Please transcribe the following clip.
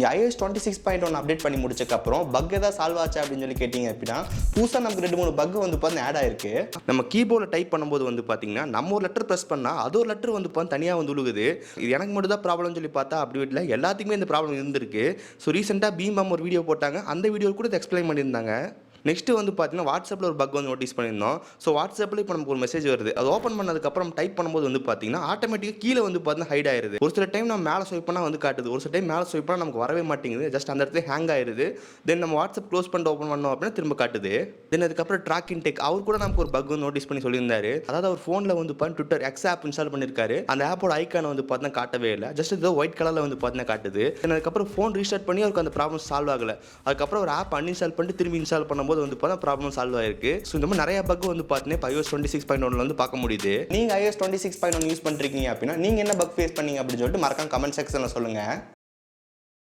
நீங்கள் iOS twenty six point one update பண்ணி முடிச்சக்கப்புறம் பக் எதாவது சால்வ் ஆச்சு அப்படின்னு சொல்லி கேட்டிங்க அப்படின்னா புதுசாக நமக்கு ரெண்டு மூணு பக் வந்து பார்த்து ஆட் ஆயிருக்கு. நம்ம கீபோர்டில் டைப் பண்ணும்போது வந்து பார்த்தீங்கன்னா நம்ம ஒரு லெட்டர் ப்ரெஸ் பண்ணால் அது ஒரு லெட்டர் வந்து பார்த்து தனியாக வந்து உழுகுது. இது எனக்கு மட்டும் தான் ப்ராப்ளம்னு சொல்லி பார்த்தா அப்படி இல்லை. எல்லாத்துக்குமே இந்த ப்ராப்ளம் இருந்திருக்கு. ஸோ ரீசெண்டாக பீம் ஒரு வீடியோ போட்டாங்க. அந்த வீடியோ கூட எக்ஸ்பிளைன் பண்ணியிருந்தாங்க. நெக்ஸ்ட் வந்து பார்த்தீங்கன்னா வாட்ஸ்அப்பில் ஒரு பக் வந்து நோட்டீஸ் பண்ணியிருந்தோம். ஸோ வாட்ஸ்அப்பில் இப்போ நமக்கு ஒரு மெசேஜ் வருது. அது ஓப்பன் பண்ணதுக்கப்புறம் டைப் பண்ணும்போது வந்து பார்த்தீங்கன்னா ஆட்டோமேட்டிக்காக கீழே வந்து பார்த்தீங்கன்னா ஹைட் ஆயிருது. ஒரு சில டைம் நம்ம மேலே ஸ்வைப் பண்ணால் வந்து காட்டுது. ஒரு சில டைம் மேலே ஸ்வைப் பண்ணால் நமக்கு வரவே மாட்டேங்குது. ஜஸ்ட் அந்த இடத்துல ஹேங் ஆயிருது. தென் நம்ம வாட்ஸ்அப் க்ளோஸ் பண்ணிட்டு ஓப்பன் பண்ணோம் அப்படின்னா திரும்ப காட்டுது. தென் அதுக்கப்புறம் ட்ராக் டெக் அவர் கூட நமக்கு ஒரு பக் வந்து நோட்டீஸ் பண்ணி சொல்லியிருந்தாரு. அதாவது அவர் ஃபோனில் வந்து பார்த்து ட்விட்டர் எக்ஸ் ஆப் இன்ஸ்டால் பண்ணியிருக்காரு. அந்த ஆப்போட ஐக்கானை வந்து பார்த்தீங்கன்னா காட்டவே இல்லை. ஜஸ்ட் ஏதோ ஒயிட் கலரில் வந்து பார்த்தீங்கன்னா காட்டுது. தென் அதுக்கப்புறம் ஃபோன் ரீஸ்டார்ட் பண்ணி அவருக்கு அந்த ப்ராப்ளம் சால்வ் ஆகலை. அதுக்கப்புறம் ஒரு ஆப் அன்இன்ஸ்டால் பண்ணிட்டு திரும்பி இன்ஸ்டால் பண்ணும்போது வந்து பார்த்தா ப்ராப்ளம் சால்வ் ஆயிருக்கு. ஸோ இந்த மாதிரி நிறைய பக் வந்து பார்த்தீங்கன்னா ஐஎஸ் டுவெண்ட்டி சிக்ஸ் பாயிண்ட் ஒன்ல வந்து பார்க்க முடியுது. நீங்கள் iOS twenty six point one use பண்ணுறீங்க அப்படின்னா நீங்கள் என்ன பக் ஃபேஸ் பண்ணீங்க அப்படின்னு சொல்லிட்டு மறக்காம கமெண்ட் செக்ஷனில் சொல்லுங்கள்